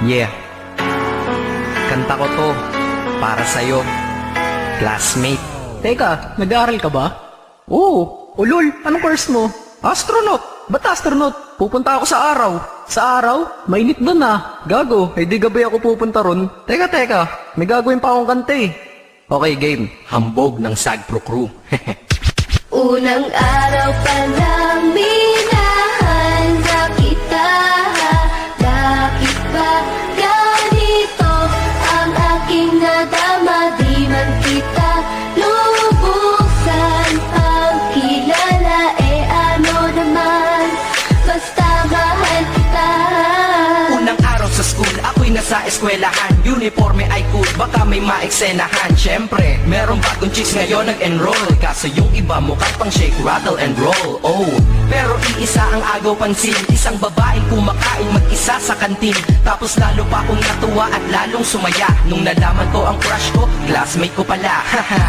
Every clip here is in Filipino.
Yeah. Kanta ko to para sa'yo, classmate. Teka, nag-aaral ka ba? Oo. Ulol, anong course mo? Astronaut. Ba't astronaut? Pupunta ako sa araw. Sa araw? Mainit doon ah. Gago, eh di gabi ako pupunta ron. Teka, teka. May gagawin pa akong kanta eh. Okay, game. Hambog ng Sagpro Crew. Unang araw pa lang eskwelahan Uniforme ay cool, baka may maeksenahan. Siyempre, merong bagong chicks ngayon nag-enroll. Kaso yung iba mukhang pang shake, rattle and roll Oh, pero iisa ang agaw pansin Isang babaeng kumakain mag-isa sa kantin. Tapos lalo pa akong natuwa at lalong sumaya. Nung nalaman ko ang crush ko, classmate ko pala Haha.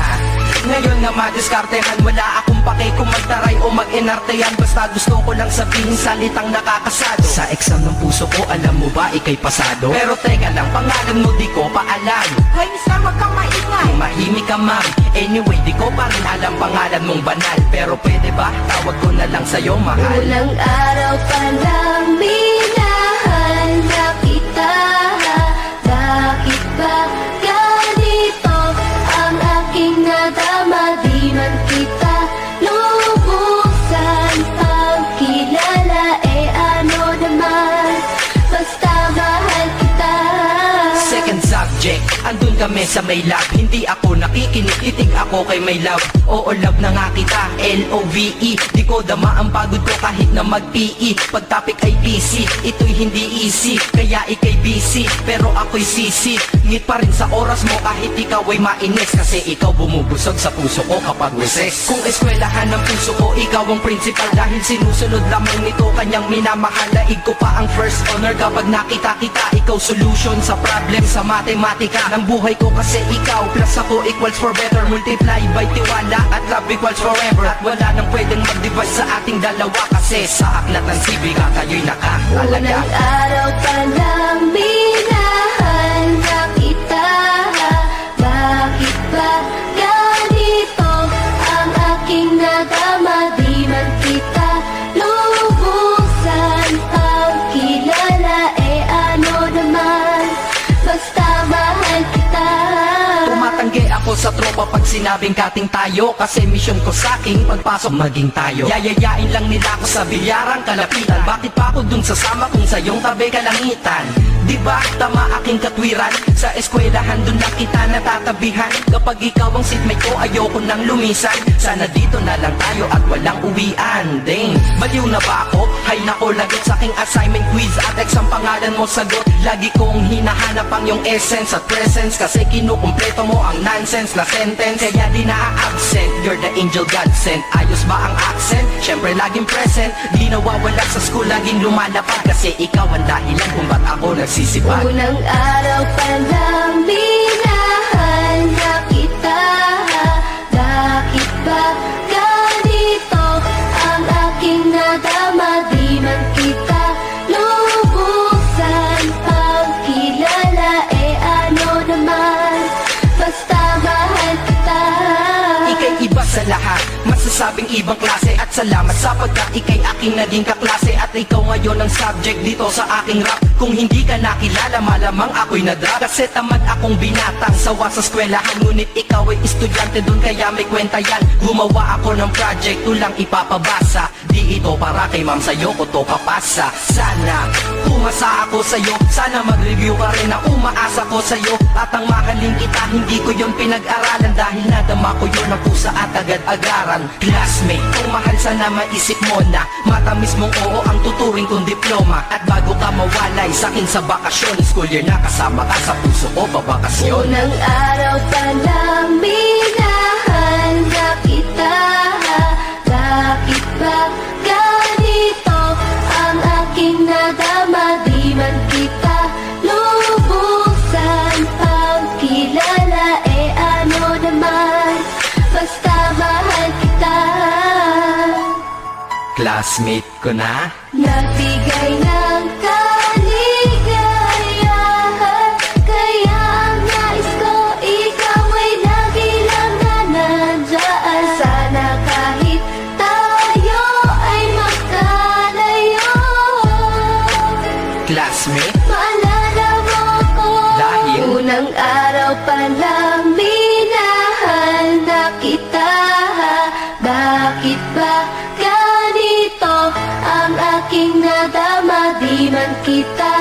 Ngayon nga madiskartehan Wala akong pake kung magtaray o mag-enartehan. Basta gusto ko lang sabihin salitang nakakasado. Sa exam ng puso ko alam mo ba ikay pasado? Pero teka lang pangalan mo di ko pa alam. Hoy mister wag kang maingay. Tumahimik ka ma'am Anyway di ko pa rin alam pangalan mong banal. Pero pwede ba? Tawag ko na lang sa'yo mahal. Unang araw pa lang Subject, andun kami sa may lab. Hindi ako nakikinig, titig ako kay may love. Oo love na nga kita, L-O-V-E Di ko dama ang pagod ko kahit na mag-PE Pag topic ay PC, ito'y hindi easy. Kaya ikay busy, pero ako'y sisi. Ngit pa rin sa oras mo kahit ikaw ay mainis. Kasi ikaw bumubusog sa puso ko kapag recess. Kung eskwelahan ng puso ko, ikaw ang principal. Dahil sinusunod lamang nito kanyang minamahal. Laig ko pa ang first honor kapag nakita kita. Ikaw solution sa problem sa matematika Ng buhay ko kasi ikaw Plus ako equals for better. Multiply by tiwala at love equals forever. At wala nang pwedeng mag-divide sa ating dalawa Kasi sa aklat ng sibiga kayo'y nakakalaga. Unang araw pa lang tropa pag sinabing kating tayo. Kasi mission ko sa aking pagpasok maging tayo. Yayayain lang nila ako sa bilyarang kalapitan. Bakit pa ako dun sasama kung sa iyong tabi kalangitan Di ba tama aking katwiran? Sa eskwelahan dun na kita natatabihan. Kapag ikaw ang seatmate ko ayoko nang lumisan. Sana dito na lang tayo at walang uwian. Dang, baliw na ba ako? Hay nako lagot sa aking assignment quiz At ex ang pangalan mo sagot. Lagi kong hinahanap ang iyong essence at presence Kasi kinukumpleto mo ang nonsense na sentence. Kaya di na-absent You're the angel God sent. Ayos ba ang accent? Syempre laging present. Di nawawala sa school Laging lumalapad Kasi ikaw ang dahilan kung ba't ako nagsisipag Unang araw pa lang Masasabing ibang klase At salamat sapagkat ika'y aking naging kaklase At ikaw ngayon ang subject dito sa aking rap. Kung hindi ka nakilala malamang ako'y nadrop Kasi tamad akong binatang sawa sa eskwelahan Ngunit ikaw ay estudyante dun kaya may kwenta yan. Gumawa ako ng project tulang ipapabasa Di ito para kay ma'am sa'yo ko to papasa Sana pumasa ako sa'yo. Sana mag-review ka rin na umaasa ko sa'yo. At ang mahaling kita hindi ko yun pinag-aralan. Dahil nadama ko yun ang pusa at agad-agaran. Classmate, kung mahal sana maisip mo na. Matamis mong oo ang tuturing kong diploma. At bago ka mawalay sa akin sa bakasyon. School year na kasama ka sa puso ko babakasyon Unang araw pa lang Classmate ko na. Nagbigay ng kita